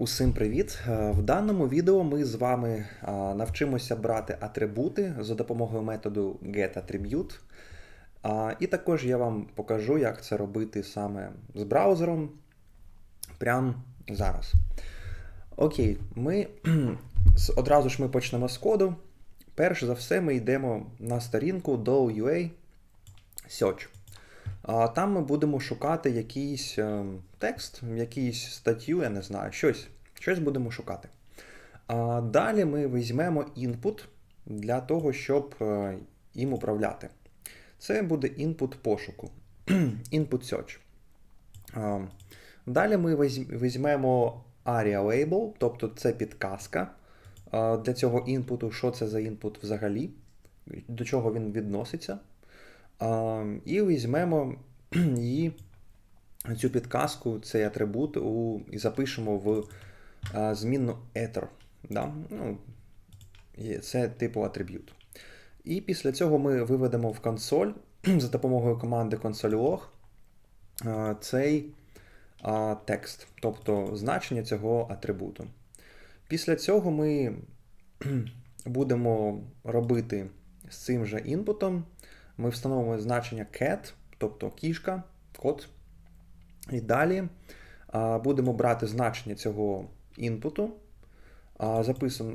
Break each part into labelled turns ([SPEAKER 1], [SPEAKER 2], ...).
[SPEAKER 1] Усім привіт! Е, В даному відео ми з вами навчимося брати атрибути за допомогою методу getAttribute. І також я вам покажу, як це робити саме з браузером прямо зараз. Окей, ми одразу ж ми почнемо з коду. Перш за все, ми йдемо на сторінку до UA. Там ми будемо шукати якийсь е, текст, якийсь статтю, я не знаю, щось. Щось будемо шукати. Далі ми візьмемо input для того, щоб е, їм управляти. Це буде input пошуку. input search. Далі ми візьмемо aria label, тобто це підказка для цього інпуту, що це за інпут взагалі, до чого він відноситься. І візьмемо її, цю підказку, цей атрибут у, і запишемо в змінну ether. Да? Ну, це типу атрибут. І після цього ми виведемо в консоль за допомогою команди console.log цей текст, тобто значення цього атрибуту. Після цього ми будемо робити з цим же інпутом. Ми встановимо значення cat, тобто кішка, код. І далі будемо брати значення цього інпуту,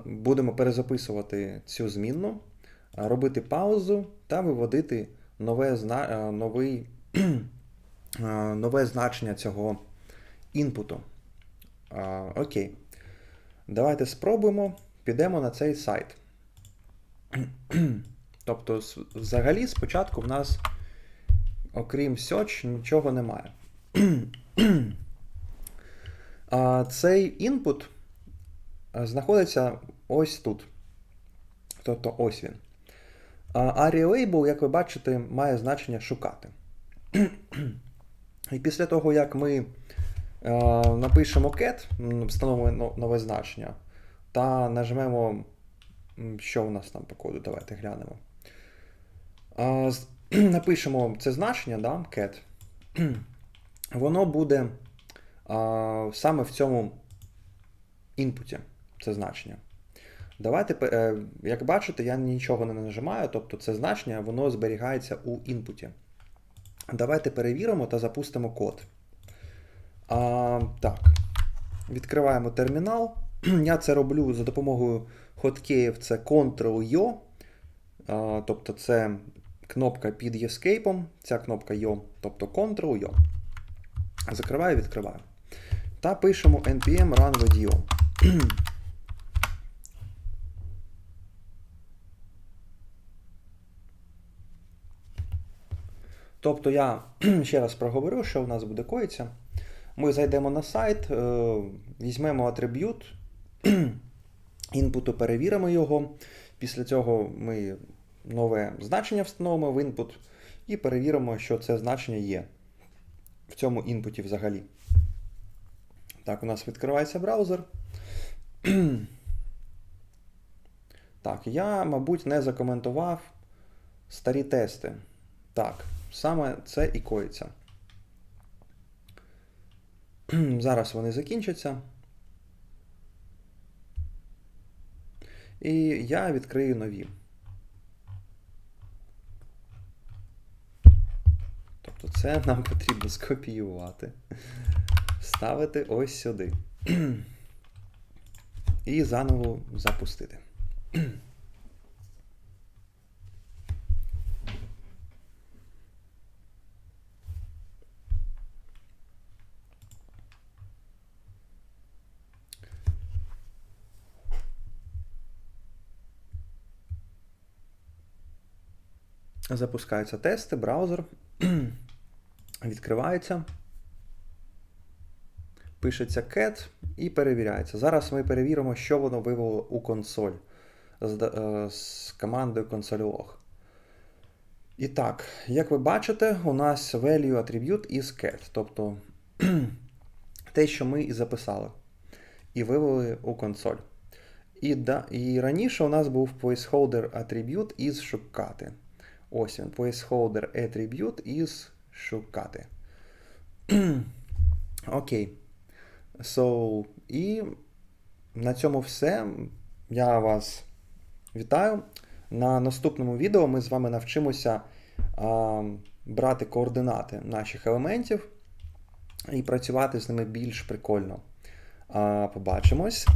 [SPEAKER 1] будемо перезаписувати цю змінну, робити паузу та виводити нове, новий, нове значення цього інпуту. Окей. Давайте спробуємо. Підемо на цей сайт. Тобто, взагалі, спочатку в нас, окрім search, нічого немає. А цей інпут знаходиться ось тут. Тобто ось він. А Aria Label, як ви бачите, має значення шукати. І після того, як ми е, напишемо cat, встановимо нове значення, та нажмемо, що у нас там по коду, давайте глянемо. Напишемо це значення, да, cat, воно буде а, саме в цьому інпуті, це значення. Давайте, е, як бачите, я нічого не нажимаю, тобто це значення воно зберігається у інпуті. Давайте перевіримо та запустимо код. А, так. Відкриваємо термінал. Я це роблю за допомогою хоткеїв, це Ctrl-Yo. Тобто це кнопка під Escape, ця кнопка Yo, тобто Ctrl-Yo. Закриваю, відкриваю. Та пишемо npm run video. Тобто я ще раз проговорю, що в нас буде коїться. Ми зайдемо на сайт, е, візьмемо атрибут, інпуту перевіримо його. Після цього ми нове значення встановимо в інпут і перевіримо, що це значення є в цьому інпуті взагалі. Так, у нас відкривається браузер. Так, я, мабуть, не закоментував старі тести. Так, саме це і коїться. Зараз вони закінчаться. І я відкрию нові. Тобто це нам потрібно скопіювати, вставити ось сюди. І заново запустити. Запускаються тести, браузер. Відкривається. Пишеться cat і перевіряється. Зараз ми перевіримо, що воно вивело у консоль з, е, з командою console.log. І так, як ви бачите, у нас value attribute is cat, тобто те, що ми і записали, і вивели у консоль. І, да, і раніше у нас був placeholder attribute із шукати. Ось він, placeholder attribute із шукати. Окей. So, і на цьому все. Я вас вітаю. На наступному відео ми з вами навчимося а, брати координати наших елементів і працювати з ними більш прикольно. А, побачимось.